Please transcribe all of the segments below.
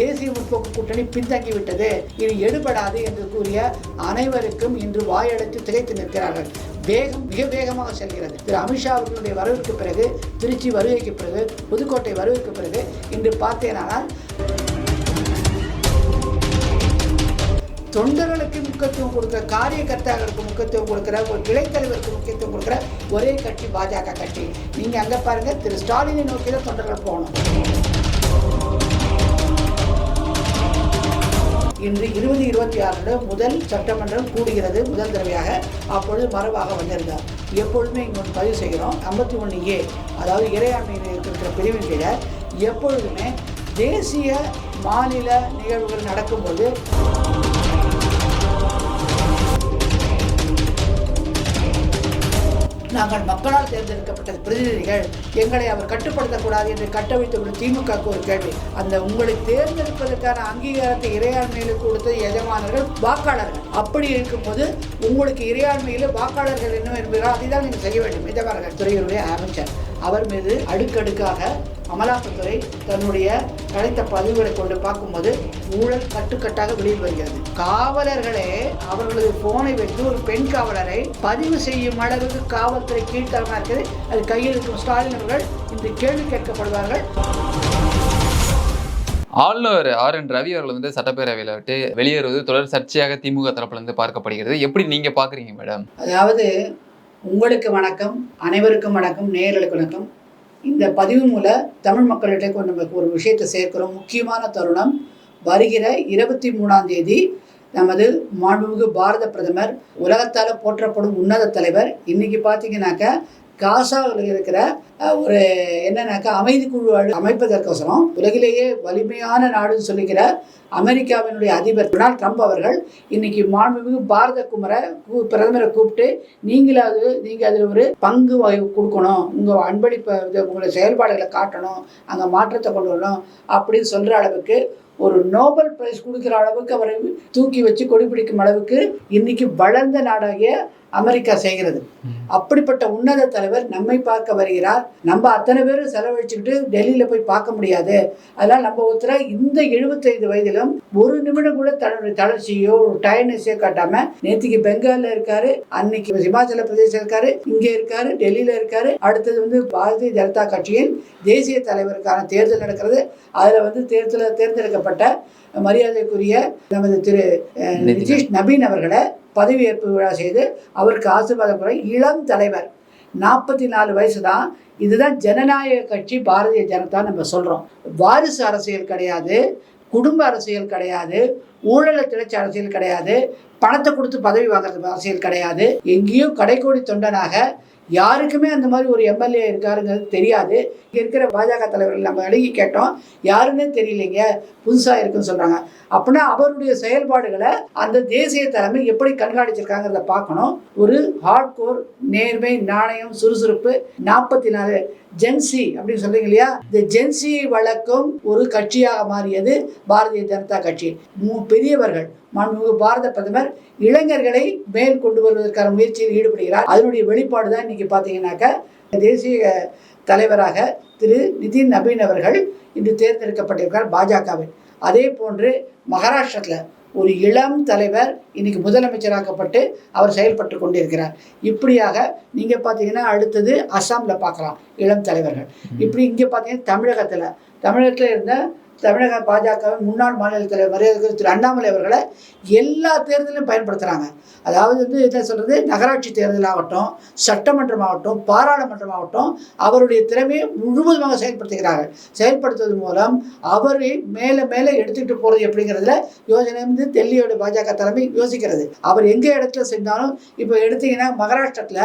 தேசிய முற்போக்கு கூட்டணி பின்தங்கிவிட்டது. இது எடுபடாது என்று கூறிய அனைவருக்கும் இன்று வாயடைத்து திகைத்து நிற்கிறார்கள். வேகம் மிக வேகமாக செல்கிறது. திரு அமித்ஷா அவர்களுடைய வரவிற்கு பிறகு திருச்சி வருகைக்கு பிறகு புதுக்கோட்டை வருகைக்கு பிறகு இன்று பார்த்தேனானால் தொண்டர்களுக்கு முக்கியத்துவம் கொடுக்குற காரியகர்த்தாக்களுக்கு முக்கியத்துவம் கொடுக்குற ஒரு கிளைத்தலைவருக்கு முக்கியத்துவம் கொடுக்குற ஒரே கட்சி பாஜக கட்சி. நீங்கள் அங்கே பாருங்கள் திரு ஸ்டாலினை நோக்கி தான் தொண்டர்கள் போகணும். இன்று இருபது இருபத்தி ஆறு முதல் சட்டமன்றம் கூடுகிறது முதல் தடவையாக. அப்பொழுது மரபாக வந்திருந்தார். எப்பொழுதுமே இங்கே ஒன்று பதிவு செய்கிறோம். ஐம்பத்தி ஒன்று ஏ அதாவது இறையாண்மையில் இருக்கிற பிரிவின் கீழே எப்பொழுதுமே தேசிய மாநில நிகழ்வுகள் நடக்கும்போது நாங்கள் மக்களால் தேர்ந்தெடுக்கப்பட்ட பிரதிநிதிகள் எங்களை அவர் கட்டுப்படுத்தக்கூடாது என்று கட்டவிழ்த்துவிடும் திமுகவுக்கு ஒரு கேள்வி அந்த உங்களை தேர்ந்தெடுப்பதற்கான அங்கீகாரத்தை இறையாண்மையில் கொடுத்த எஜமானர்கள் வாக்காளர்கள். அப்படி இருக்கும்போது உங்களுக்கு இறையாண்மையில் வாக்காளர்கள் என்ன என்பதால் அதை தான் நீங்கள் செய்ய வேண்டும். இதவர்கள் துறையினுடைய அமைச்சர். அவர் மீது அடுக்கடுக்காக அமலாக்கத்துறை தன்னுடைய கிடைத்த பதிவுகளை கொண்டு பார்க்கும்போது ஊழல் கட்டுக்கட்டாக வெளியில் வருகிறது. காவலர்களே அவர்களது போனை வைத்து ஒரு பெண் காவலரை பதிவு செய்யும் அளவுக்கு காவல்துறை கீழ்த்தரமாக இருக்குது. அது கையில் இருக்கும் ஸ்டாலின் அவர்கள் இன்று கேள்வி கேட்கப்படுவார்கள். ஆளுநர் ஆர் என் ரவி அவர்கள் வந்து சட்டப்பேரவையில் விட்டு வெளியேறுவது தொடர் சர்ச்சையாக திமுக தரப்புல இருந்து பார்க்கப்படுகிறது. எப்படி நீங்க பாக்குறீங்க மேடம்? அதாவது உங்களுக்கு வணக்கம் அனைவருக்கும் வணக்கம் நேயர்களுக்கு வணக்கம். இந்த பதிவு மூலம் தமிழ் மக்களிடையே நமக்கு நம்ம ஒரு விஷயத்தை சேர்க்கிறோம். முக்கியமான தருணம் வருகிற இருபத்தி மூணாம் தேதி நமது மாண்புமிகு பாரத பிரதமர் உலகத்தால் போற்றப்படும் உன்னத தலைவர். இன்னைக்கு பார்த்தீங்கன்னாக்க காசாவில் இருக்கிற ஒரு என்னன்னாக்கா அமைதி குழு அமைப்பதற்கோசரம் உலகிலேயே வலிமையான நாடுன்னு சொல்லிக்கிற அமெரிக்காவினுடைய அதிபர் டொனால்ட் ட்ரம்ப் அவர்கள் இன்னைக்கு மாண்புமிகு பாரத குமரை பிரதமரை கூப்பிட்டு நீங்களாவது நீங்கள் அதில் ஒரு பங்கு கொடுக்கணும். உங்கள் அன்பளிப்பை இது உங்களுடைய செயல்பாடுகளை காட்டணும். அங்கே மாற்றத்தை கொண்டு வரணும். அப்படின்னு சொல்கிற அளவுக்கு ஒரு நோபல் பிரைஸ் கொடுக்குற அளவுக்கு அவரை தூக்கி வச்சு கொடி பிடிக்கும் அளவுக்கு இன்னைக்கு வளர்ந்த நாடாகிய அமெரிக்கா செய்கிறது. அப்படிப்பட்ட உன்னத தலைவர் நம்மை பார்க்க வருகிறார். நம்ம அத்தனை பேரும் செலவழிச்சுக்கிட்டு டெல்லியில போய் பார்க்க முடியாது. அதனால நம்ம ஒருத்தர இந்த எழுபத்தைந்து வயதிலும் ஒரு நிமிடம் கூட தன்னுடைய தளர்ச்சியோ டயர்னஸையோ காட்டாம நேத்திக்கு பெங்கால்ல இருக்காரு அன்னைக்கு இமாச்சல பிரதேசம் இருக்காரு இங்க இருக்காரு டெல்லியில இருக்காரு. அடுத்தது வந்து பாரதிய ஜனதா கட்சியின் தேசிய தலைவருக்கான தேர்தல் நடக்கிறது. அதுல வந்து தேர்தலில் தேர்ந்தெடுக்கப்பட்ட மரியாதைக்குரிய நமது திரு. நிதிஷ் நபீன் அவர்களை பதவியேற்பு விழா செய்து அவருக்கு ஆசீர்வாதம் கூட இளம் தலைவர். நாற்பத்தி நாலு வயசு தான் இதுதான் ஜனநாயக கட்சி பாரதிய ஜனதா நம்ம சொல்கிறோம் வாரிசு அரசியல் கிடையாது குடும்ப அரசியல் கிடையாது ஊழலை திளைச்ச அரசியல் கிடையாது பணத்தை கொடுத்து பதவி வாங்குறது அரசியல் கிடையாது. எங்கேயும் கடைக்கோடி தொண்டனாக யாருக்குமே அந்த மாதிரி ஒரு எம்எல்ஏ இருக்காருங்கிறது தெரியாது. இங்கே இருக்கிற பாஜக தலைவர்கள் நம்ம அணுகி கேட்டோம். யாருன்னே தெரியலைங்க. புதுசாக இருக்குன்னு சொல்கிறாங்க அப்படின்னா அவருடைய செயல்பாடுகளை அந்த தேசிய தலைமை எப்படி கண்காணிச்சிருக்காங்கிறத பார்க்கணும். ஒரு ஹார்ட்கோர் நேர்மை நாணயம் சுறுசுறுப்பு நாற்பத்தி நாலு ஜென்சி அப்படின்னு சொல்றீங்க இல்லையா? இந்த ஜென்சி வழக்கம் ஒரு கட்சியாக மாறியது பாரதிய ஜனதா கட்சி. மூ- பெரியவர்கள் மாண்புமிகு பாரத பிரதமர் இளைஞர்களை மேல் கொண்டு வருவதற்கான முயற்சியில் ஈடுபடுகிறார். அதனுடைய வெளிப்பாடு தான் இன்னைக்கு பார்த்தீங்கன்னாக்க தேசிய தலைவராக திரு நிதின் நபீன் அவர்கள் இன்று தேர்ந்தெடுக்கப்பட்டிருக்கிறார் பாஜகவில். அதே போன்று மகாராஷ்டிரத்தில் ஒரு இளம் தலைவர் இன்னைக்கு முதலமைச்சராக்கப்பட்டு அவர் செயல்பட்டு கொண்டிருக்கிறார். இப்படியாக நீங்க பார்த்தீங்கன்னா அடுத்தது அஸ்ஸாம்ல பார்க்கலாம் இளம் தலைவர்கள். இப்படி இங்கே பார்த்தீங்கன்னா தமிழகத்தில் தமிழகத்தில் இருந்த தமிழக பாஜகவின் முன்னாள் மாநில தலைவர் மரியாதை திரு அண்ணாமலை அவர்களை எல்லா தேர்தலையும் பயன்படுத்துகிறாங்க அதாவது வந்து என்ன சொல்கிறது நகராட்சி தேர்தல் ஆகட்டும் சட்டமன்றம் ஆகட்டும் பாராளுமன்றம் ஆகட்டும் அவருடைய திறமையை முழுவதுமாக செயல்படுத்துகிறார்கள். செயல்படுத்துவது மூலம் அவரை மேலே மேலே எடுத்துக்கிட்டு போகிறது எப்படிங்கிறதுல யோசனை வந்து டெல்லியோட பாஜக தலைமை யோசிக்கிறது. அவர் எங்கே இடத்துல செஞ்சாலும் இப்போ எடுத்தீங்கன்னா மகாராஷ்டிரத்தில்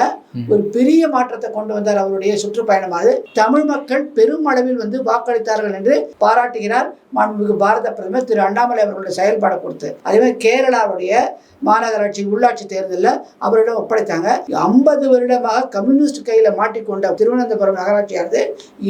ஒரு பெரிய மாற்றத்தை கொண்டு வந்தார் அவருடைய சுற்றுப்பயணம். அது தமிழ் மக்கள் பெரும் அளவில் வந்து வாக்களித்தார்கள் என்று பாராட்டுகிறார். மாண்புமிகு பாரத பிரதமர் திரு அண்ணாமலை அவர்களுடைய செயல்பாடை கொடுத்து அதே மாதிரி கேரளாவுடைய மாநகராட்சி உள்ளாட்சி தேர்தலில் அவரிடம் ஒப்படைத்தாங்க. ஐம்பது வருடமாக கம்யூனிஸ்ட் கையில் மாட்டிக்கொண்ட திருவனந்தபுரம் நகராட்சியானது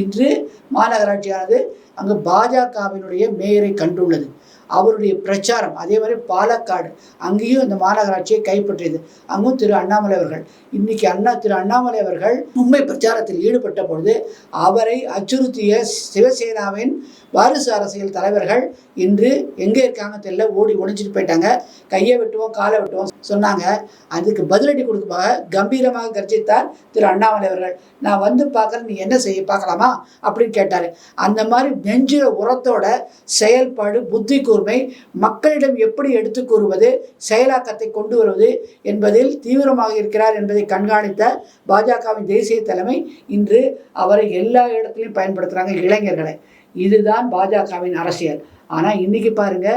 இன்று மாநகராட்சியானது அங்கு பாஜகவினுடைய மேயரை கண்டுள்ளது. அவருடைய பிரச்சாரம் அதே மாதிரி பாலக்காடு அங்கேயும் இந்த மாநகராட்சியை கைப்பற்றியது. அங்கும் திரு அண்ணாமலை அவர்கள். இன்னைக்கு அண்ணா திரு அண்ணாமலை அவர்கள் மும்பை பிரச்சாரத்தில் ஈடுபட்ட பொழுது அவரை அச்சுறுத்திய சிவசேனாவின் வாரிசு அரசியல் தலைவர்கள் இன்று எங்கே இருக்காங்க தெரியல ஓடி ஒழிஞ்சிட்டு போயிட்டாங்க. கையை வெட்டுவோம் காலை வெட்டுவோம் சொன்னாங்க. அதுக்கு பதிலடி கொடுக்குமாக கம்பீரமாக கர்ஜித்தார் திரு அண்ணாமலை அவர்கள். நான் வந்து பார்க்குறேன் நீ என்ன செய்ய பார்க்கலாமா? அப்படின்னு கேட்டார். அந்த மாதிரி நெஞ்சு உரத்தோட செயல்பாடு புத்தி கூர்மை மக்களிடம் எப்படி எடுத்து கூறுவது செயலாக்கத்தை கொண்டு வருவது என்பதில் தீவிரமாக இருக்கிறார் என்பதை கண்காணித்த பாஜகவின் தேசிய தலைமை இன்று அவரை எல்லா இடத்துலையும் பயன்படுத்துகிறாங்க இளைஞர்களை. இதுதான் பாஜகவின் அரசியல். ஆனால் இன்னைக்கு பாருங்க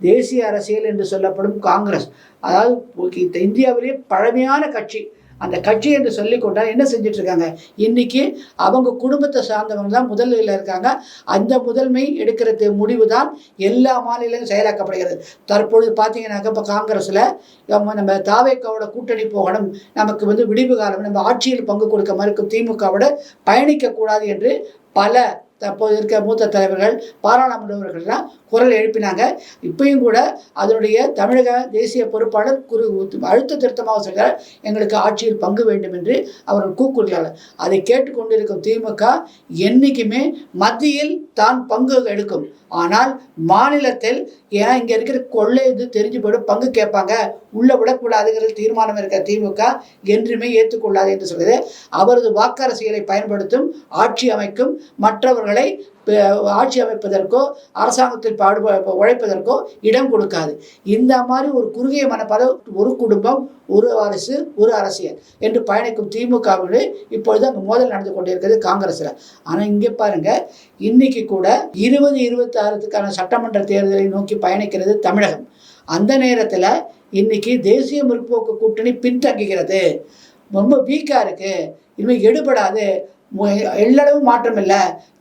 தேசிய அரசியல் என்று சொல்லப்படும் காங்கிரஸ் அதாவது இந்த இந்தியாவிலேயே பழமையான கட்சி அந்த கட்சி என்று சொல்லி கொண்டால் என்ன செஞ்சுட்டு இருக்காங்க இன்னைக்கு அவங்க குடும்பத்தை சார்ந்தவங்க தான் முதலில் இருக்காங்க. அந்த முதன்மை எடுக்கிறது முடிவு தான் எல்லா மாநிலங்களும் செயலாக்கப்படுகிறது. தற்பொழுது பார்த்தீங்கன்னாக்க இப்போ காங்கிரஸில் நம்ம தாவேக்காவோட கூட்டணி போகணும். நமக்கு வந்து விடிவு காலம் நம்ம ஆட்சியில் பங்கு கொடுக்க மறுக்கும் திமுகவோட பயணிக்கக்கூடாது என்று பல தற்போது இருக்க மூத்த தலைவர்கள் பாராளுமன்ற உறுப்பினர்கள்லாம் குரல் எழுப்பினாங்க. இப்பயும் கூட அதனுடைய தமிழக தேசிய பொறுப்பாளர் குரு அழுத்த திருத்தமாக சொல்கிறார் எங்களுக்கு ஆட்சியில் பங்கு வேண்டும் என்று அவர்கள் கூக்குறார்கள் அதை கேட்டுக்கொண்டிருக்கும் திமுக என்றைக்குமே மத்தியில் தான் பங்கு எடுக்கும். ஆனால் மாநிலத்தில் ஏன்னா இங்கே இருக்கிற கொள்ளை இது தெரிஞ்சு போய்டும் பங்கு கேட்பாங்க. உள்ள விடக்கூடாதுங்கிற தீர்மானம் இருக்கிற திமுக என்றுமே ஏற்றுக்கொள்ளாது என்று சொல்கிறது. அவரது வாக்கரசியலை பயன்படுத்தும் ஆட்சி அமைக்கும் மற்றவர்களை ஆட்சி அமைப்பதற்கோ அரசாங்கத்தில் பாடுப உழைப்பதற்கோ இடம் கொடுக்காது. இந்த மாதிரி ஒரு குறுகிய மனப்பத ஒரு குடும்பம் ஒரு அரசு ஒரு அரசியல் என்று பயணிக்கும் திமுகவில் இப்பொழுது அங்கே மோதல் நடந்து கொண்டிருக்கிறது காங்கிரஸில். ஆனால் இங்கே பாருங்க இன்னைக்கு கூட இருபது இருபத்தாறுக்கான சட்டமன்ற தேர்தலை நோக்கி பயணிக்கிறது தமிழகம். அந்த நேரத்தில் இன்னைக்கு தேசிய முற்போக்கு கூட்டணி பின்தங்குகிறது. ரொம்ப வீக்காக இருக்குது இனிமேல் எடுபடாது. மு- எள்ளளவு மாற்றம் இல்லை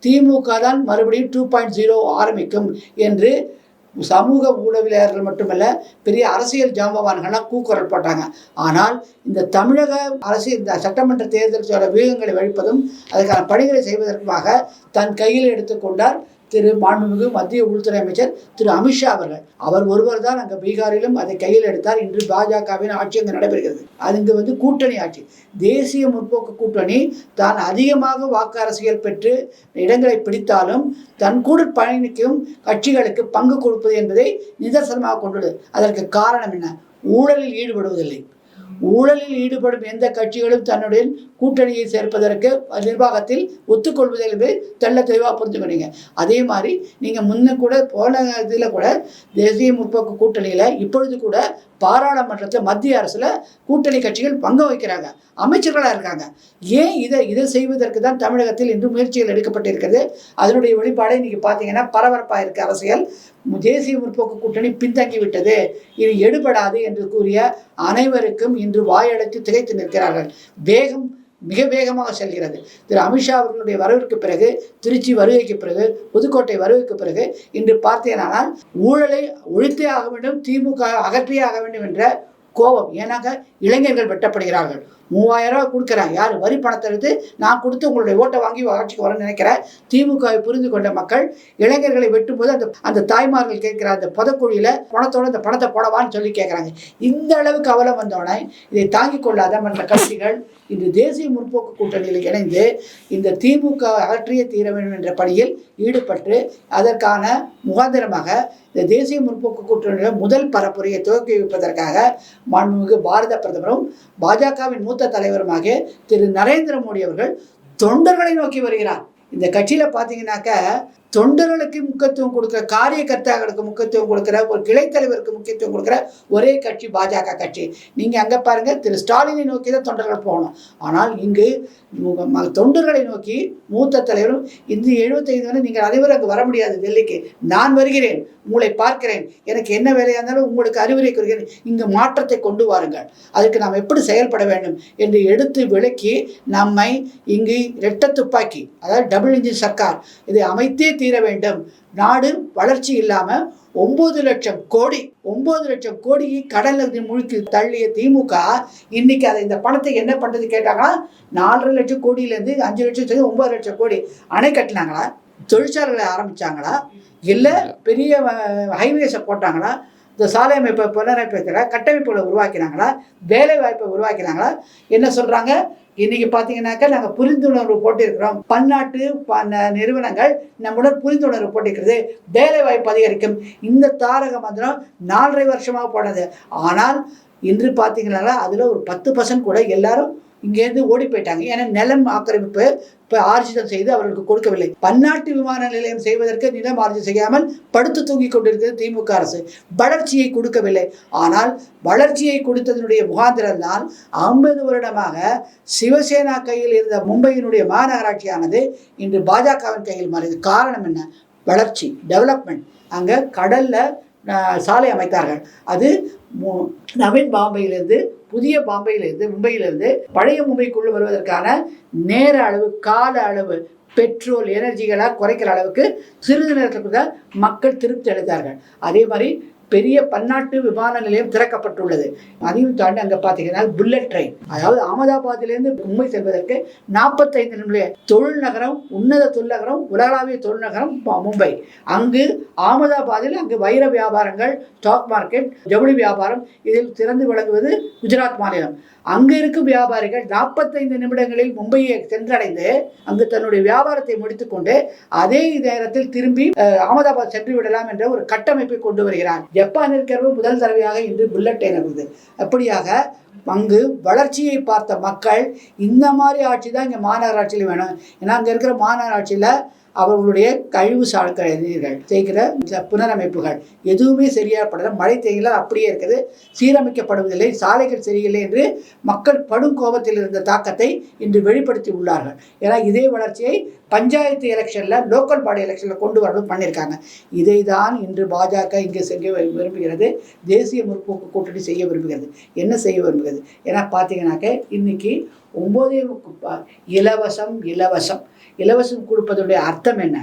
திமுக தான் மறுபடியும் டூ பாயிண்ட் ஜீரோ ஆரம்பிக்கும் என்று சமூக ஊடகவியலாளர்கள் மட்டுமல்ல பெரிய அரசியல் ஜாம்பவான்கள்லாம் கூக்குரல் போட்டாங்க. ஆனால் இந்த தமிழக அரசியல் இந்த சட்டமன்ற தேர்தல் வியூகங்களை வழிப்பதும் அதுக்கான பணிகளை செய்வதற்காக தன் கையில் எடுத்துக்கொண்டார் திரு மாண்புமிகு மத்திய உள்துறை அமைச்சர் திரு அமித்ஷா அவர்கள். அவர் ஒருவர் தான் அங்கே பீகாரிலும் அதை கையில் எடுத்தார். இன்று பாஜகவின் ஆட்சி அங்கே நடைபெறுகிறது. அது இங்கு வந்து கூட்டணி ஆட்சி. தேசிய முற்போக்கு கூட்டணி தான் அதிகமாக வாக்கு அரசியல் பெற்று இடங்களை பிடித்தாலும் தன் கூட பயணிக்கும் கட்சிகளுக்கு பங்கு கொடுப்பது என்பதை நிதர்சனமாக கொண்டுள்ளது. அதற்கு காரணம் என்ன? ஊழலில் ஈடுபடுவதில்லை. ஊழலில் ஈடுபடும் எந்த கட்சிகளும் தன்னுடைய கூட்டணியை சேர்ப்பதற்கு நிர்வாகத்தில் ஒத்துக்கொள்வதில் என்பதை தெள்ள தெளிவாக புரிஞ்சுக்கிறீங்க அதே மாதிரி நீங்கள் முன்ன கூட போன இதில் கூட தேசிய முற்போக்கு கூட்டணியில் இப்பொழுது கூட பாராளுமன்றத்தில் மத்திய அரசில் கூட்டணி கட்சிகள் பங்கு வகிக்கிறாங்க. அமைச்சர்களாக இருக்காங்க. ஏன் இதை இதை செய்வதற்கு தான் தமிழகத்தில் இன்று முயற்சிகள் எடுக்கப்பட்டிருக்கிறது? அதனுடைய வெளிப்பாடை இன்னைக்கு பார்த்தீங்கன்னா பரபரப்பாக இருக்க அரசியல் தேசிய முற்போக்கு கூட்டணி பின்தங்கி விட்டது. இது எடுபடாது என்று கூறிய அனைவருக்கும் இன்று வாயடைத்து திகைத்து நிற்கிறார்கள். வேகம் மிக வேகமாக செல்கிறது. திரு அமித்ஷா அவர்களுடைய வரவிற்கு பிறகு திருச்சி வருகைக்கு பிறகு புதுக்கோட்டை வருகைக்கு பிறகு இன்று பார்த்தேனானால் ஊழலை ஒழித்தே ஆக வேண்டும் திமுக அகற்றியே ஆக வேண்டும் என்ற கோபம். ஏன்னாக்க இளைஞர்கள் வெட்டப்படுகிறார்கள். மூவாயிரம் ரூபாய் கொடுக்குறேன். யார்? வரி பணத்தை எடுத்து நான் கொடுத்து உங்களுடைய ஓட்டை வாங்கி ஆட்சிக்கு வரணும்னு நினைக்கிறேன். திமுகவை புரிந்து கொண்ட மக்கள் இளைஞர்களை வெட்டும்போது அந்த அந்த தாய்மார்கள் கேட்குற அந்த புதக்குழியில் பணத்தோடு அந்த பணத்தை போடவான்னு சொல்லி கேட்குறாங்க. இந்த அளவுக்கு அவலம் வந்தோடனே இதை தாங்கிக் கொள்ளாத மற்ற கட்சிகள் இந்த தேசிய முற்போக்கு கூட்டணியில் இணைந்து இந்த திமுக அகற்றிய தீர வேண்டும் என்ற பணியில் ஈடுபட்டு அதற்கான முகாந்திரமாக இந்த தேசிய முற்போக்கு கூட்டணியில் முதல் பரப்புரையை துவக்கி வைப்பதற்காக மாண்புமிகு பாரத பிரதமரும் பாஜகவின் மூத்த தலைவருமாக திரு நரேந்திர மோடி அவர்கள் தொண்டர்களை நோக்கி வருகிறார். இந்த கட்சியில் பார்த்தீங்கன்னாக்க தொண்டர்களுக்கு முக்கியத்துவம் கொடுக்குற காரியகர்த்தாக்களுக்கு முக்கியத்துவம் கொடுக்குற ஒரு கிளைத்தலைவருக்கு முக்கியத்துவம் கொடுக்குற ஒரே கட்சி பாஜக கட்சி. நீங்கள் அங்கே பாருங்கள் திரு ஸ்டாலினை நோக்கி தான் தொண்டர்கள் போகணும். ஆனால் இங்கு ம- தொண்டர்களை நோக்கி மூத்த தலைவரும் இந்த எழுபத்தைந்து வரை நீங்கள் அனைவரும் அங்கே வர முடியாது டெல்லிக்கு. நான் வருகிறேன் உங்களை பார்க்கிறேன். எனக்கு என்ன வேலையாக இருந்தாலும் உங்களுக்கு அறிவுரை கூறுகிறேன். இங்கு மாற்றத்தை கொண்டு வாருங்கள். அதுக்கு நாம் எப்படி செயல்பட வேண்டும் என்று எடுத்து விளக்கி நம்மை இங்கு இரட்ட துப்பாக்கி அதாவது டபுள் இன்ஜின் சர்க்கார் இதை அமைத்தே தீர வேண்டும். நாடு வளர்ச்சி இல்லாமல் ஒம்பது லட்சம் கோடி ஒம்பது லட்சம் கோடியை கடலில் முழுக்கி தள்ளிய திமுக இன்னைக்கு அதை இந்த பணத்தை என்ன பண்ணுறது கேட்டாங்கன்னா நாலரை லட்சம் கோடியிலேருந்து அஞ்சு லட்சம் சேர்ந்து ஒம்பது லட்சம் கோடி அணை கட்டினாங்களா? தொழிற்சாலைகளை ஆரம்பிச்சாங்களா? இல்லை பெரிய ஹைவேஸை போட்டாங்களா? இந்த சாலை அமைப்பை புனரமைப்பில் கட்டமைப்புகளை உருவாக்கினாங்களா? வேலை வாய்ப்பை உருவாக்கினாங்களா? என்ன சொல்கிறாங்க இன்னைக்கு பார்த்தீங்கன்னாக்கா நாங்கள் புரிந்துணர்வு போட்டிருக்கிறோம். பன்னாட்டு ப- நிறுவனங்கள் நம்முடன் புரிந்துணர்வு போட்டிருக்கிறது. வேலை வாய்ப்பு அதிகரிக்கும். இந்த தாரக மந்திரம் நாலரை வருஷமாக போனது. ஆனால் இன்று பார்த்தீங்கன்னா அதில் ஒரு பத்து பர்சன்ட் கூட எல்லாரும் இங்கேருந்து ஓடி போயிட்டாங்க. ஏன்னா நிலம் ஆக்கிரமிப்பு ஆர்ஜிதம் செய்து அவர்களுக்கு கொடுக்கவில்லை. பன்னாட்டு விமான நிலையம் செய்வதற்கு நிலம் ஆர்ஜிதம் செய்யாமல் படுத்து தூங்கி கொண்டிருக்கிறது திமுக அரசு. வளர்ச்சியை கொடுக்கவில்லை. ஆனால் வளர்ச்சியை கொடுத்ததனுடைய முகாந்திரம் தான் ஐம்பது வருடமாக சிவசேனா கையில் இருந்த மும்பையினுடைய மாநகராட்சியானது இன்று பாஜகவின் கையில் மாறியது. காரணம் என்ன? வளர்ச்சி டெவலப்மெண்ட் அங்கே கடலில் சாலை அமைத்தார்கள். அது நவீன் பாம்பையிலிருந்து புதிய பாம்பையிலிருந்து மும்பையிலிருந்து பழைய மும்பைக்குள்ளே வருவதற்கான நேர அளவு கால அளவு பெட்ரோல் எனர்ஜிகளாக குறைக்கிற அளவுக்கு சிறிது நேரத்தில் கூட மக்கள் திருப்தி அடைந்தார்கள். அதே மாதிரி பெரிய பன்னாட்டு விமான நிலையம் திறக்கப்பட்டுள்ளது. அதையும் தாண்டி அங்கே பார்த்தீங்கன்னா புல்லட் ட்ரெயின் அதாவது அகமதாபாத்திலேருந்து மும்பை செல்வதற்கு நாற்பத்தைந்து நிமிட தொழில் நகரம் உன்னத தொழில் நகரம் உலகளாவிய தொழில் நகரம் மும்பை. அங்கு அகமதாபாத்தில் அங்கு வைர வியாபாரங்கள் ஸ்டாக் மார்க்கெட் ஜவுளி வியாபாரம் இதில் திறந்து விளங்குவது குஜராத் மாநிலம். அங்கு இருக்கும் வியாபாரிகள் நாற்பத்தைந்து நிமிடங்களில் மும்பையை சென்றடைந்து அங்கு தன்னுடைய வியாபாரத்தை முடித்துக்கொண்டு அதே நேரத்தில் திரும்பி அகமதாபாத் சென்று விடலாம் என்ற ஒரு கட்டமைப்பை கொண்டு வருகிறார். ஜப்பானிற்கெனவே முதல் தடவையாக இன்று புல்லட் ட்ரெயின் அப்படியாக அங்கு வளர்ச்சியை பார்த்த மக்கள் இந்த மாதிரி ஆட்சி தான் இங்கே மாநகராட்சியில் வேணும். ஏன்னா அங்கே இருக்கிற மாநகராட்சியில் அவர்களுடைய கழிவு சாழ்கள் செய்கிற புனரமைப்புகள் எதுவுமே சரியாக படல மழை தேங்கல அப்படியே இருக்குது. சீரமைக்கப்படுவதில்லை. சாலைகள் சரியில்லை என்று மக்கள் படும் கோபத்தில் இருந்த தாக்கத்தை இன்று வெளிப்படுத்தி உள்ளார்கள். ஏன்னா இதே வளர்ச்சியை பஞ்சாயத்து எலெக்ஷனில் லோக்கல் பாடி எலெக்ஷனில் கொண்டு வரணும் பண்ணியிருக்காங்க இதை தான் இன்று பாஜக இங்கே செய்ய விரும்புகிறது. தேசிய முற்போக்கு கூட்டணி செய்ய விரும்புகிறது. என்ன செய்ய விரும்புகிறது? ஏன்னா பார்த்தீங்கன்னாக்க இன்றைக்கி ஒம்போதே இலவசம் இலவசம். இலவசம் கொடுப்பதுடைய அர்த்தம் என்ன?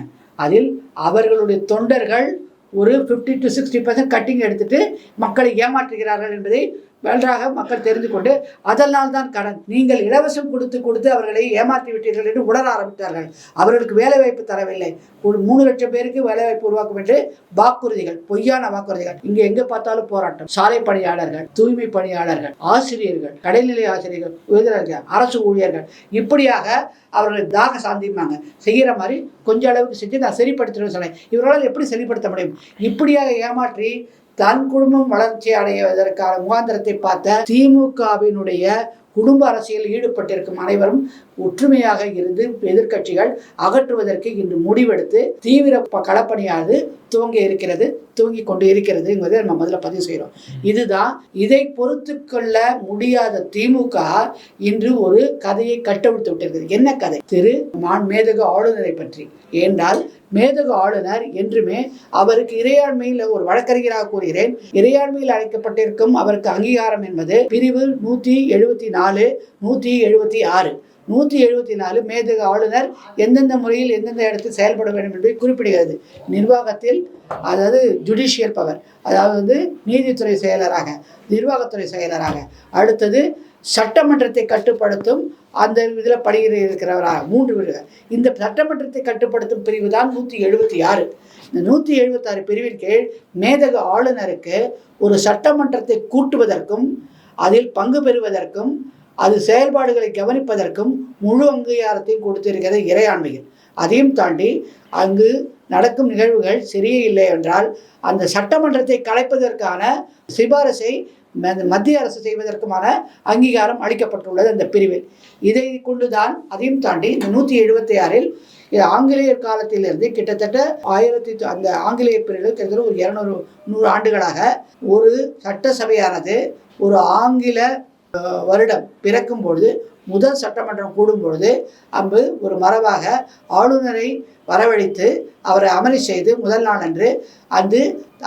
அதில் அவர்களுடைய தொண்டர்கள் ஒரு fifty to sixty percent cutting எடுத்துட்டு மக்களை ஏமாற்றுகிறார்கள் என்பதை நன்றாக மக்கள் தெரிந்து கொண்டு அதனால் தான் கடன். நீங்கள் இலவசம் கொடுத்து கொடுத்து அவர்களை ஏமாற்றி விட்டீர்கள் என்று உணர ஆரம்பித்தார்கள். அவர்களுக்கு வேலைவாய்ப்பு தரவில்லை. ஒரு மூணு லட்சம் பேருக்கு வேலைவாய்ப்பு உருவாக்கும் என்று வாக்குறுதிகள் பொய்யான வாக்குறுதிகள். இங்கே எங்கே பார்த்தாலும் போராட்டம். சாலை பணியாளர்கள் தூய்மை பணியாளர்கள் ஆசிரியர்கள் கடைநிலை ஆசிரியர்கள் உயர்தர அரசு ஊழியர்கள் இப்படியாக அவர்கள் தாக சாந்திமாங்க செய்கிற மாதிரி கொஞ்ச அளவுக்கு செஞ்சு நான் சரிப்படுத்துறேன் சொன்னேன். இவர்களால் எப்படி சரிப்படுத்த முடியும்? இப்படியாக ஏமாற்றி தன் குடும்பம் வளர்ச்சி அடைவதற்கான முகாந்திரத்தை பார்த்த திமுகவினுடைய குடும்ப அரசியலில் ஈடுபட்டிருக்கும் அனைவரும் ஒற்றுமையாக இருந்து எதிர்க்கட்சிகள் அகற்றுவதற்கு இன்று முடிவெடுத்து தீவிர களப்பணியானது துவங்க இருக்கிறது துவங்கி கொண்டு இருக்கிறது என்பதை நம்ம முதல்ல பதிவு செய்கிறோம் இதுதான் இதை பொறுத்து கொள்ள முடியாத திமுக இன்று ஒரு கதையை கட்டவிழ்த்து விட்டிருக்கிறது என்ன கதை? திரு மான் மேதகு ஆளுநரை பற்றி. ஏண்டால் மேதக ஆளுநர் என்றுமே அவருக்கு இறையாண்மையில் ஒரு வழக்கறிஞராக கூறுகிறேன். இறையாண்மையில் அழைக்கப்பட்டிருக்கும் அவருக்கு அங்கீகாரம் என்பது பிரிவு நூற்றி எழுபத்தி நாலு நூற்றி எழுபத்தி ஆறு. நூற்றி எழுபத்தி நாலு மேதக ஆளுநர் எந்தெந்த முறையில் எந்தெந்த இடத்தில் செயல்பட வேண்டும் என்பதை குறிப்பிடுகிறது. நிர்வாகத்தில் அதாவது ஜுடிஷியல் பவர் அதாவது நீதித்துறை செயலராக நிர்வாகத்துறை செயலராக. அடுத்தது சட்டமன்றத்தை கட்டுப்படுத்தும் அந்த இதில் பணியில் இருக்கிறவராக மூன்று பிரிவு இந்த சட்டமன்றத்தை கட்டுப்படுத்தும் பிரிவு தான் நூற்றி எழுபத்தி ஆறு. இந்த நூற்றி எழுபத்தாறு பிரிவின் கீழ் மேதக ஆளுநருக்கு ஒரு சட்டமன்றத்தை கூட்டுவதற்கும் அதில் பங்கு பெறுவதற்கும் அது செயல்பாடுகளை கவனிப்பதற்கும் முழு அங்கீகாரத்தையும் கொடுத்திருக்கிறது இறையாண்மையில். அதையும் தாண்டி அங்கு நடக்கும் நிகழ்வுகள் சரியே இல்லை என்றால் அந்த சட்டமன்றத்தை கலைப்பதற்கான சிபாரிசை மத்திய அரசு செய்வதற்குமான அங்கீகாரம் அளிக்கப்பட்டுள்ளது அந்த பிரிவில். இதை கொண்டுதான் அதையும் தாண்டி இந்த நூற்றி எழுபத்தி ஆறில் இது ஆங்கிலேயர் காலத்திலிருந்து கிட்டத்தட்ட ஆயிரத்தி அந்த ஆங்கிலேய பிரிவில் கிட்டத்தட்ட ஒரு இரநூறு நூறு ஆண்டுகளாக ஒரு சட்டசபையானது ஒரு ஆங்கில வருடம் பிறக்கும் பொழுது முதல் சட்டமன்றம் கூடும் பொழுது அம்பு ஒரு மரபாக ஆளுநரை வரவழைத்து அவரை அமளி செய்து முதல் நாள் அன்று அது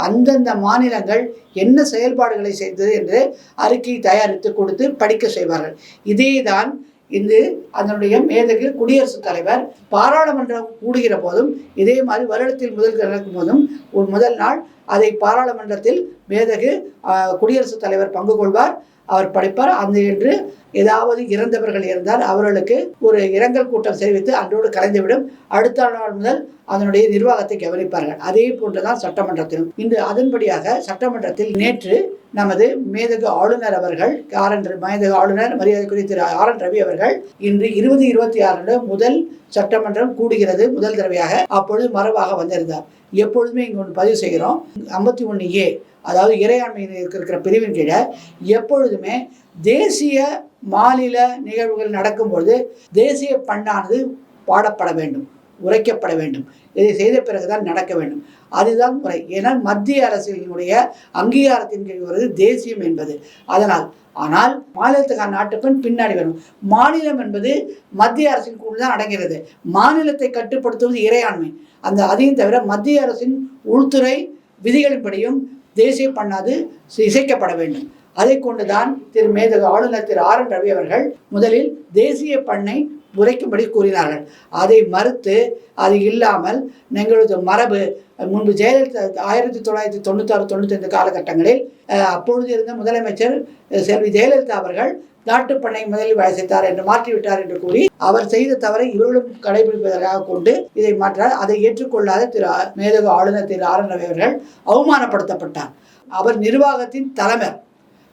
அந்தந்த மாநிலங்கள் என்ன செயல்பாடுகளை செய்தது என்று அறிக்கை தயாரித்து கொடுத்து படிக்க செய்வார்கள். இதே தான் இது அதனுடைய மேதகு குடியரசுத் தலைவர் பாராளுமன்றம் கூடுகிற போதும் இதே மாதிரி வருடத்தில் முதல் நடக்கும் போதும் ஒரு முதல் நாள் அதை பாராளுமன்றத்தில் மேதகு குடியரசுத் தலைவர் பங்கு கொள்வார். அவர் படிப்பார். அந்த என்று ஏதாவது இறந்தவர்கள் இருந்தால் அவர்களுக்கு ஒரு இரங்கல் கூட்டம் தெரிவித்து அன்றோடு கரைந்துவிடும். அடுத்த நாள் முதல் அதனுடைய நிர்வாகத்தை கவனிப்பார்கள். அதே போன்றுதான் சட்டமன்றத்திலும். இன்று அதன்படியாக சட்டமன்றத்தில் நேற்று நமது மேதகு ஆளுநர் அவர்கள் ஆர் என் மேதகு ஆளுநர் மரியாதைக்குரிய திரு ஆர் என் ரவி அவர்கள் இன்று இருபது இருபத்தி ஆறு முதல் சட்டமன்றம் கூடுகிறது. முதல் தடவையாக அப்பொழுது மரபாக வந்திருந்தார். எப்பொழுதுமே இங்கு ஒன்று பதிவு செய்கிறோம். ஐம்பத்தி ஒன்று ஏ அதாவது இறையாண்மையில் இருக்கிற பிரிவின் கீழே எப்பொழுதுமே தேசிய மாநில நிகழ்வுகள் நடக்கும்பொழுது தேசிய பண்ணானது பாடப்பட வேண்டும் உரைக்கப்பட வேண்டும். இதை செய்த பிறகுதான் நடக்க வேண்டும். அதுதான் முறை ஏன்னால் மத்திய அரசினுடைய அங்கீகாரத்தின் கீழ் வருவது தேசியம் என்பது. அதனால் ஆனால் மாநிலத்துக்கான நாட்டுப்பெண் பின்னாடி வரும். மாநிலம் என்பது மத்திய அரசின் கூட தான் அடங்கிறது மாநிலத்தை கட்டுப்படுத்துவது இறையாண்மை. அந்த அதையும் தவிர மத்திய அரசின் உள்துறை விதிகளின்படியும் தேசிய பண்ணாது இசைக்கப்பட வேண்டும். அதை கொண்டுதான் திரு மேதகு ஆளுநர் திரு ஆர் என் ரவி அவர்கள் முதலில் தேசிய பண்ணை உரைக்கும்படி கூறினார்கள். அதை மறுத்து அது இல்லாமல் எங்களது மரபு முன்பு ஜெயலலிதா ஆயிரத்தி தொள்ளாயிரத்தி தொண்ணூத்தாறு தொண்ணூத்தைந்து காலகட்டங்களில் அப்பொழுது இருந்த முதலமைச்சர் செல்வி ஜெயலலிதா அவர்கள் நாட்டுப்பண்ணை முதலில் வாசித்தார் என்று மாற்றிவிட்டார் என்று கூறி அவர் செய்த தவறை இவர்களும் கடைபிடிப்பதற்காக கொண்டு இதை மாற்றார். அதை ஏற்றுக்கொள்ளாத திரு ஆ- மேதகு ஆளுநர் திரு ஆர் அவர்கள் அவமானப்படுத்தப்பட்டார். அவர் நிர்வாகத்தின் தலைவர்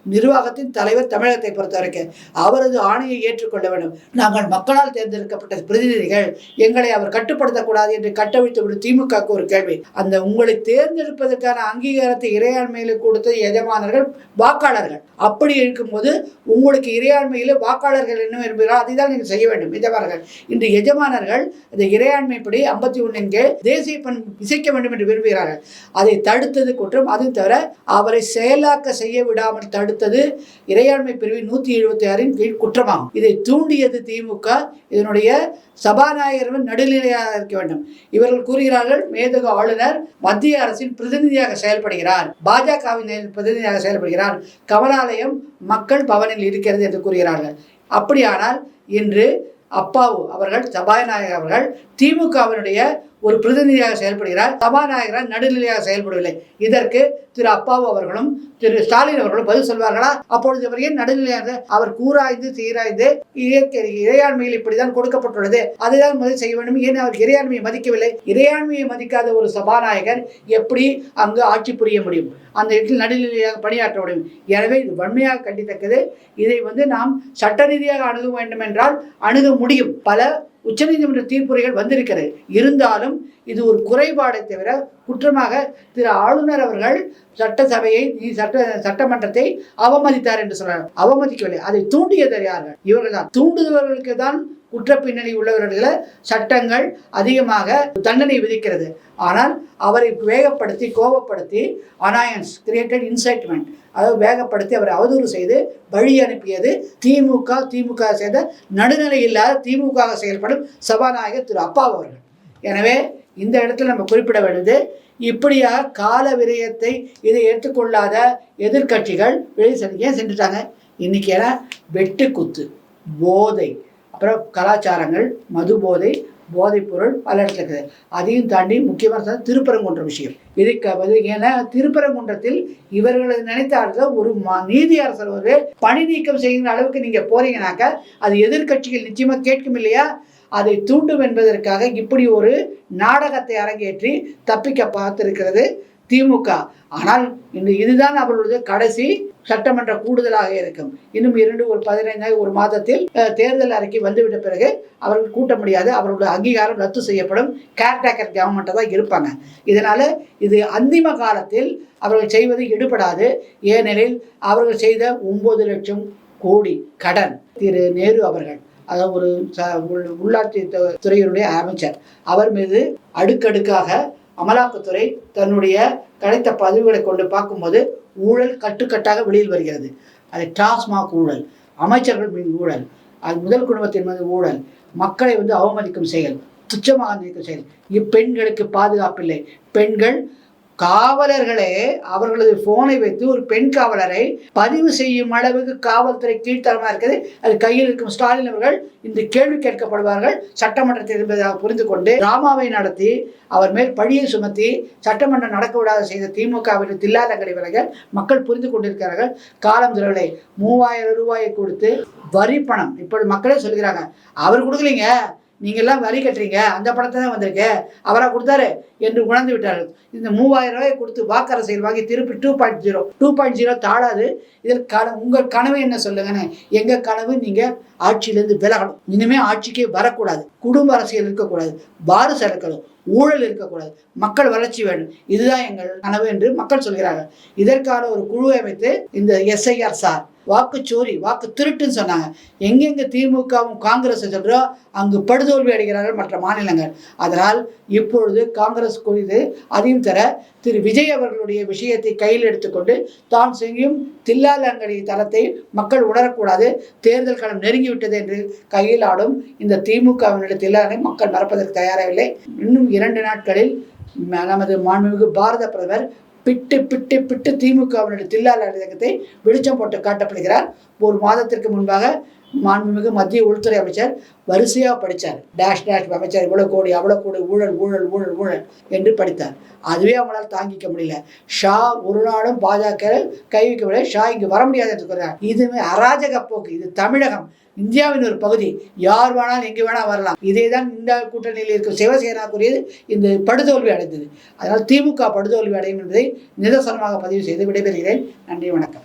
நிர்வாகத்தின் தலைவர் தமிழகத்தை பொறுத்த வரைக்கும் அவரது ஆணையை ஏற்றுக்கொள்ள வேண்டும். நாங்கள் மக்களால் தேர்ந்தெடுக்கப்பட்ட பிரதிநிதிகள் எங்களை அவர் கட்டுப்படுத்தக்கூடாது என்று கட்டவிழ்த்து விடும் திமுகவுக்கு ஒரு கேள்வி. அந்த உங்களை தேர்ந்தெடுப்பதற்கான அங்கீகாரத்தை இறையாண்மையில் கொடுத்த எஜமானர்கள் வாக்காளர்கள். அப்படி இருக்கும்போது உங்களுக்கு இறையாண்மையில் வாக்காளர்கள் என்ன விரும்புகிறாரோ அதை தான் நீங்கள் செய்ய வேண்டும். எஜமானர்கள் இன்று எஜமானர்கள் இந்த இறையாண்மைப்படி ஐம்பத்தி ஒன்றின் கீழ் தேசிய பண் இசைக்க வேண்டும் என்று விரும்புகிறார்கள். அதை தடுத்தது குற்றம். அது தவிர அவரை செயலாக்க செய்ய விடாமல் தடு அடுத்தது இறையாண்மை பிரிவு நூற்றி எழுபத்தி ஆறின் கீழ் குற்றமாகும். இதை தூண்டியது திமுக. இதனுடைய சபாநாயகர் நடுநிலையாக இருக்க வேண்டும். இவர்கள் கூறுகிறார்கள் மேதகு ஆளுநர் மத்திய அரசின் பிரதிநிதியாக செயல்படுகிறார். பாஜகவின் பிரதிநிதியாக செயல்படுகிறார். கமலாலயம் மக்கள் பவனில் இருக்கிறது என்று கூறுகிறார்கள். அப்படியானால் இன்று அப்பாவு அவர்கள் சபாநாயகர் அவர்கள் திமுகவினுடைய ஒரு பிரதிநிதியாக செயல்படுகிறார் சபாநாயகரால் நடுநிலையாக செயல்படவில்லை. இதற்கு திரு அப்பாவு அவர்களும் திரு ஸ்டாலின் அவர்களும் பதில் சொல்வார்களா? அப்பொழுது அவர் ஏன் நடுநிலையாக அவர் கூராய்ந்து சீராய்ந்து இயற்கை இறையாண்மையில் இப்படிதான் கொடுக்கப்பட்டுள்ளது. அதைதான் முதல் செய்ய வேண்டும். ஏன் அவர் இறையாண்மையை மதிக்கவில்லை? இறையாண்மையை மதிக்காத ஒரு சபாநாயகர் எப்படி அங்கு ஆட்சி புரிய முடியும்? அந்த இடத்தில் நடுநிலையாக பணியாற்ற முடியும். எனவே இது வன்மையாக கண்டித்தக்கது. இதை வந்து நாம் சட்ட ரீதியாக அணுக வேண்டும் என்றால் அணுக முடியும். பல உச்சநீதிமன்ற தீர்ப்புரைகள் வந்திருக்கிறது. இருந்தாலும் இது ஒரு குறைபாடை தவிர குற்றமாக திரு ஆளுநர் அவர்கள் சட்டசபையை நீ சட்ட சட்டமன்றத்தை அவமதித்தார் என்று சொல்றார் அவமதிக்கவில்லை. அதை தூண்டியது யார்கள்? இவர்கள் தான். தூண்டுபவர்களுக்கு தான் குற்ற பின்னணி உள்ளவர்களை சட்டங்கள் அதிகமாக தண்டனை விதிக்கிறது. ஆனால் அவரை வேகப்படுத்தி கோபப்படுத்தி அனாயன்ஸ் கிரியேட்டட் இன்சைட்மெண்ட் அதாவது வேகப்படுத்தி அவரை அவதூறு செய்து வழி அனுப்பியது திமுக திமுக செய்த நடுநிலை இல்லாத திமுக செயல்படும் சபாநாயகர் திரு அப்பா அவர்கள். எனவே இந்த இடத்துல நம்ம குறிப்பிட வேண்டியது இப்படியா கால விரயத்தை இதை ஏற்றுக்கொள்ளாத எதிர்க்கட்சிகள் வெளியே சென்று ஏன் சென்றுட்டாங்க? இன்னைக்கு ஏன்னா வெட்டுக்குத்து போதை. அப்புறம் கலாச்சாரங்கள் மது போதை போதைப்பொருள் பல இடத்துல இருக்குது அதையும் தாண்டி முக்கியமான திருப்பரங்குன்ற விஷயம். இதுக்கு ஏன்னா திருப்பரங்குன்றத்தில் இவர்களது நினைத்தார்கள் ஒரு ம- நீதி அரசர் ஒரு பணி நீக்கம் செய்கிற அளவுக்கு நீங்கள் போறீங்கனாக்க அது எதிர்க்கட்சிகள் நிச்சயமாக கேட்கும் இல்லையா? அதை தூண்டும் என்பதற்காக இப்படி ஒரு நாடகத்தை அரங்கேற்றி தப்பிக்க பார்த்திருக்கிறது திமுக ஆனால் இன்று இதுதான் அவர்களுடைய கடைசி சட்டமன்ற கூடுதலாக இருக்கும். இன்னும் இரண்டு ஒரு பதினைந்து ஒரு மாதத்தில் தேர்தல் அறிக்கை வந்துவிட்ட பிறகு அவர்கள் கூட்ட முடியாது. அவர்களுடைய அங்கீகாரம் ரத்து செய்யப்படும். கேர்டேக்கர் கவர்மெண்ட்டாக தான் இருப்பாங்க. இதனால் இது அந்திம காலத்தில் அவர்கள் செய்வது எடுபடாது. ஏனெனில் அவர்கள் செய்த ஒம்பது லட்சம் கோடி கடன். திரு நேரு அவர்கள் அதாவது ஒரு ச- உள்- உள்ளாட்சி துறையினுடைய அமைச்சர் அவர் மீது அடுக்கடுக்காக அமலாக்கத்துறை தன்னுடைய கிடைத்த பதிவுகளை கொண்டு பார்க்கும்போது ஊழல் கட்டுக்கட்டாக வெளியில் வருகிறது. அது டாஸ்மாக் ஊழல் அமைச்சர்கள் மீது ஊழல் அது முதல் குடும்பத்தின் மீது ஊழல் மக்களை வந்து அவமதிக்கும் செயல் துச்சமாக நினைக்கும் செயல். இப்பெண்களுக்கு பாதுகாப்பில்லை. பெண்கள் காவலர்களே அவர்களது போனை வைத்து ஒரு பெண் காவலரை பதிவு செய்யும் அளவுக்கு காவல்துறை கீழ்த்தரமா இருக்குது. அது கையில் இருக்கும் ஸ்டாலின் அவர்கள் இந்த கேள்வி கேட்கப்படுவார்கள். சட்டமன்றத்தை என்பதாக புரிந்து கொண்டு டிராமாவை நடத்தி அவர் மேல் பழியை சுமத்தி சட்டமன்றம் நடக்க விடாத செய்த திமுகவின் தில்லாத விலைகள் மக்கள் புரிந்து கொண்டிருக்கிறார்கள். காலம் துறவிலை மூவாயிரம் ரூபாயை கொடுத்து வரி பணம் இப்படி மக்களே சொல்கிறாங்க அவர் கொடுக்கலீங்க. நீங்கள்லாம் வரி கட்டுறீங்க. அந்த படத்தை தான் வந்திருக்கு. அவராக கொடுத்தாரு என்று உணர்ந்து விட்டார்கள். இந்த மூவாயிரம் ரூபாய் கொடுத்து வாக்கரசியல் வாங்கி திருப்பி two point zero two point zero தாழாது இதில் கன உங்கள் கனவு என்ன சொல்லுங்கன்னு எங்கள் கனவு நீங்கள் ஆட்சியிலேருந்து விலகணும். இனிமேல் ஆட்சிக்கே வரக்கூடாது. குடும்ப அரசியல் இருக்கக்கூடாது. வாரிசு இருக்கணும். ஊழல் இருக்கக்கூடாது. மக்கள் வளர்ச்சி வேண்டும் இதுதான் எங்கள் கனவு என்று மக்கள் சொல்கிறார்கள். இதற்கான ஒரு குழுவை அமைத்து இந்த எஸ்ஐஆர் சார் வாக்குச்சோரி வாக்கு திருட்டுன்னு சொன்னாங்க. எங்கெங்க திமுகவும் காங்கிரஸ் சொல்றோ அங்கு படுதோல்வி அடைகிறார்கள் மற்ற மாநிலங்கள். அதனால் இப்பொழுது காங்கிரஸ் குறித்து அதையும் தர திரு விஜய் அவர்களுடைய விஷயத்தை கையில் எடுத்துக்கொண்டு தான் செய்யும் தில்லாலங்கடி தளத்தை மக்கள் உணரக்கூடாது தேர்தல் களம் நெருங்கிவிட்டது என்று கையில் ஆடும் இந்த திமுகவினுடைய தில்லாலை மக்கள் மறப்பதற்கு தயாராகவில்லை. இன்னும் இரண்டு நாட்களில் நமது மாண்புமிகு பாரத பிரதமர் பிட்டு பிட்டு பிட்டு திமுகவினுடைய தில்லாளர் இயக்கத்தை வெளிச்சம் போட்டு காட்டப்படுகிறார். ஒரு மாதத்திற்கு முன்பாக மாண்புமிகு மத்திய உள்துறை அமைச்சர் வரிசையாக படித்தார் டேஷ் டேஷ் அமைச்சர் இவ்வளோ கோடி அவ்வளோ கோடி ஊழல் ஊழல் ஊழல் ஊழல் என்று படித்தார். அதுவே அவங்களால் தாங்கிக்க முடியல. ஷா ஒரு நாளும் பாஜக கை வைக்கவில்லை. ஷா இங்கு வர முடியாது என்று கூறுகிறார் இதுவே அராஜக போக்கு. இது தமிழகம். இந்தியாவின் ஒரு பகுதி. யார் வேணாலும் எங்கே வேணால் வரலாம். இதே தான் இந்த கூட்டணியில் இருக்கும் சிவசேனா கூறியது இந்த படுதோல்வி அடைந்தது. அதனால் திமுக படுதோல்வி அடையும் என்பதை நிதர்சனமாக பதிவு செய்து விடைபெறுகிறேன். நன்றி வணக்கம்.